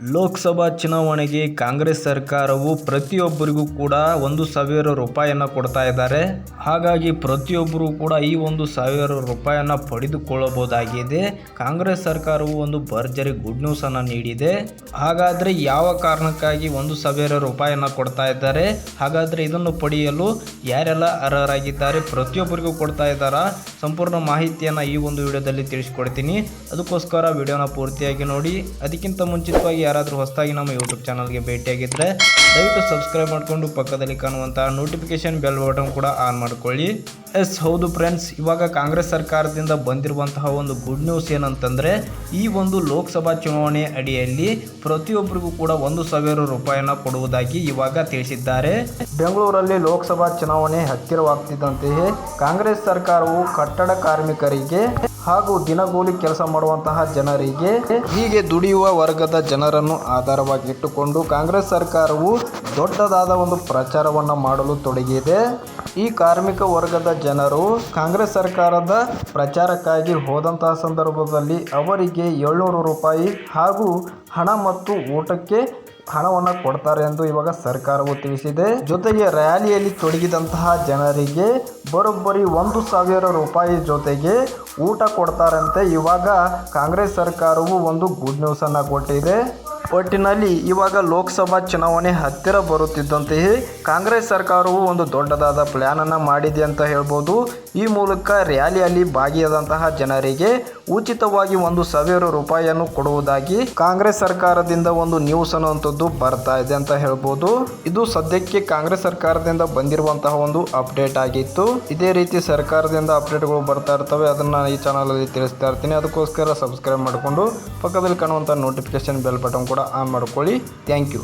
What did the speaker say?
ಲೋಕಸಭಾ ಚುನಾವಣೆಗೆ ಕಾಂಗ್ರೆಸ್ ಸರ್ಕಾರವು ಪ್ರತಿಯೊಬ್ಬರಿಗೂ ಕೂಡ ಒಂದು ಸಾವಿರ ರೂಪಾಯಿಯನ್ನು ಕೊಡ್ತಾ ಇದ್ದಾರೆ. ಹಾಗಾಗಿ ಪ್ರತಿಯೊಬ್ಬರು ಕೂಡ ಈ ಒಂದು ಸಾವಿರ ರೂಪಾಯಿಯನ್ನು ಪಡೆದುಕೊಳ್ಳಬಹುದಾಗಿದೆ. ಕಾಂಗ್ರೆಸ್ ಸರ್ಕಾರವು ಒಂದು ಭರ್ಜರಿ ಗುಡ್ ನ್ಯೂಸ್ ಅನ್ನು ನೀಡಿದೆ. ಹಾಗಾದ್ರೆ ಯಾವ ಕಾರಣಕ್ಕಾಗಿ ಒಂದು ಸಾವಿರ ರೂಪಾಯಿಯನ್ನು ಕೊಡ್ತಾ ಇದ್ದಾರೆ? ಹಾಗಾದ್ರೆ ಇದನ್ನು ಪಡೆಯಲು ಯಾರೆಲ್ಲ ಅರ್ಹರಾಗಿದ್ದಾರೆ? ಪ್ರತಿಯೊಬ್ಬರಿಗೂ ಕೊಡ್ತಾ ಇದ್ದಾರಾ? ಸಂಪೂರ್ಣ ಮಾಹಿತಿಯನ್ನು ಈ ಒಂದು ವಿಡಿಯೋದಲ್ಲಿ ತಿಳಿಸ್ಕೊಡ್ತೀನಿ. ಅದಕ್ಕೋಸ್ಕರ ವಿಡಿಯೋನ ಪೂರ್ತಿಯಾಗಿ ನೋಡಿ. ಅದಕ್ಕಿಂತ ಮುಂಚಿತವಾಗಿ ಯಾರಾದರೂ ಹೊಸದಾಗಿ ನಮ್ಮ ಯೂಟ್ಯೂಬ್ ಚಾನಲ್ಗೆ ಭೇಟಿಯಾಗಿದ್ದರೆ ದಯವಿಟ್ಟು ಸಬ್ಸ್ಕ್ರೈಬ್ ಮಾಡಿಕೊಂಡು ಪಕ್ಕದಲ್ಲಿ ಕಾಣುವಂತಹ ನೋಟಿಫಿಕೇಶನ್ ಬೆಲ್ ಬಟನ್ ಕೂಡ ಆನ್ ಮಾಡಿಕೊಳ್ಳಿ. ಎಸ್ ಹೌದು ಫ್ರೆಂಡ್ಸ್ ಇವಾಗ ಕಾಂಗ್ರೆಸ್ ಸರ್ಕಾರದಿಂದ ಬಂದಿರುವಂತಹ ಒಂದು ಗುಡ್ ನ್ಯೂಸ್ ಏನಂತಂದರೆ, ಈ ಒಂದು ಲೋಕಸಭಾ ಚುನಾವಣೆ ಅಡಿಯಲ್ಲಿ ಪ್ರತಿಯೊಬ್ಬರಿಗೂ ಕೂಡ ಒಂದು ಸಾವಿರ ರೂಪಾಯಿಯನ್ನು ಕೊಡುವುದಾಗಿ ಇವಾಗ ತಿಳಿಸಿದ್ದಾರೆ. ಬೆಂಗಳೂರಲ್ಲಿ ಲೋಕಸಭಾ ಚುನಾವಣೆ ಹತ್ತಿರವಾಗ್ತಿದ್ದಂತೆಯೇ ಕಾಂಗ್ರೆಸ್ ಸರ್ಕಾರವು ಕಟ್ಟಡ ಕಾರ್ಮಿಕರಿಗೆ ಹಾಗೂ ದಿನಗೂಲಿ ಕೆಲಸ ಮಾಡುವಂತಹ ಜನರಿಗೆ ಹೀಗೆ ದುಡಿಯುವ ವರ್ಗದ ಜನರನ್ನು ಆಧಾರವಾಗಿಟ್ಟುಕೊಂಡು ಕಾಂಗ್ರೆಸ್ ಸರ್ಕಾರವು ದೊಡ್ಡದಾದ ಒಂದು ಪ್ರಚಾರವನ್ನು ಮಾಡಲು ತೊಡಗಿದೆ. ಈ ಕಾರ್ಮಿಕ ವರ್ಗದ ಜನರು ಕಾಂಗ್ರೆಸ್ ಸರ್ಕಾರದ ಪ್ರಚಾರಕ್ಕಾಗಿ ಹೋದಂತಹ ಸಂದರ್ಭದಲ್ಲಿ ಅವರಿಗೆ ಏಳ್ನೂರು ರೂಪಾಯಿ ಹಾಗೂ ಹಣ ಮತ್ತು ಊಟಕ್ಕೆ ಹಣವನ್ನು ಕೊಡ್ತಾರೆ ಎಂದು ಇವಾಗ ಸರ್ಕಾರವು ತಿಳಿಸಿದೆ. ಜೊತೆಗೆ ರ್ಯಾಲಿಯಲ್ಲಿ ತೊಡಗಿದಂತಹ ಜನರಿಗೆ ಬರೋಬ್ಬರಿ ಒಂದು ಸಾವಿರ ರೂಪಾಯಿ ಜೊತೆಗೆ ಊಟ ಕೊಡ್ತಾರಂತೆ. ಇವಾಗ ಕಾಂಗ್ರೆಸ್ ಸರ್ಕಾರವು ಒಂದು ಗುಡ್ ನ್ಯೂಸನ್ನು ಕೊಟ್ಟಿದೆ. ಒಟ್ಟಿನಲ್ಲಿ ಇವಾಗ ಲೋಕಸಭಾ ಚುನಾವಣೆ ಹತ್ತಿರ ಬರುತ್ತಿದ್ದಂತೆಯೇ ಕಾಂಗ್ರೆಸ್ ಸರ್ಕಾರವು ಒಂದು ದೊಡ್ಡದಾದ ಪ್ಲ್ಯಾನನ್ನು ಮಾಡಿದೆ ಅಂತ ಹೇಳ್ಬೋದು. ಈ ಮೂಲಕ ರ್ಯಾಲಿಯಲ್ಲಿ ಭಾಗಿಯಾದಂತಹ ಜನರಿಗೆ ಉಚಿತವಾಗಿ ಒಂದು ಸಾವಿರ ರೂಪಾಯಿಯನ್ನು ಕೊಡುವುದಾಗಿ ಕಾಂಗ್ರೆಸ್ ಸರ್ಕಾರದಿಂದ ಒಂದು ನ್ಯೂಸ್ ಅನ್ನುವಂಥದ್ದು ಬರ್ತಾ ಇದೆ ಅಂತ ಹೇಳ್ಬೋದು. ಇದು ಸದ್ಯಕ್ಕೆ ಕಾಂಗ್ರೆಸ್ ಸರ್ಕಾರದಿಂದ ಬಂದಿರುವಂತಹ ಒಂದು ಅಪ್ಡೇಟ್ ಆಗಿತ್ತು. ಇದೇ ರೀತಿ ಸರ್ಕಾರದಿಂದ ಅಪ್ಡೇಟ್ಗಳು ಬರ್ತಾ ಇರ್ತವೆ, ಅದನ್ನು ಈ ಚಾನಲಲ್ಲಿ ತಿಳಿಸ್ತಾ ಇರ್ತೀನಿ. ಅದಕ್ಕೋಸ್ಕರ ಸಬ್ಸ್ಕ್ರೈಬ್ ಮಾಡಿಕೊಂಡು ಪಕ್ಕದಲ್ಲಿ ಕಾಣುವಂಥ ನೋಟಿಫಿಕೇಶನ್ ಬೆಲ್ ಬಟನ್ ಕೂಡ ಆನ್ ಮಾಡ್ಕೊಳ್ಳಿ. Thank you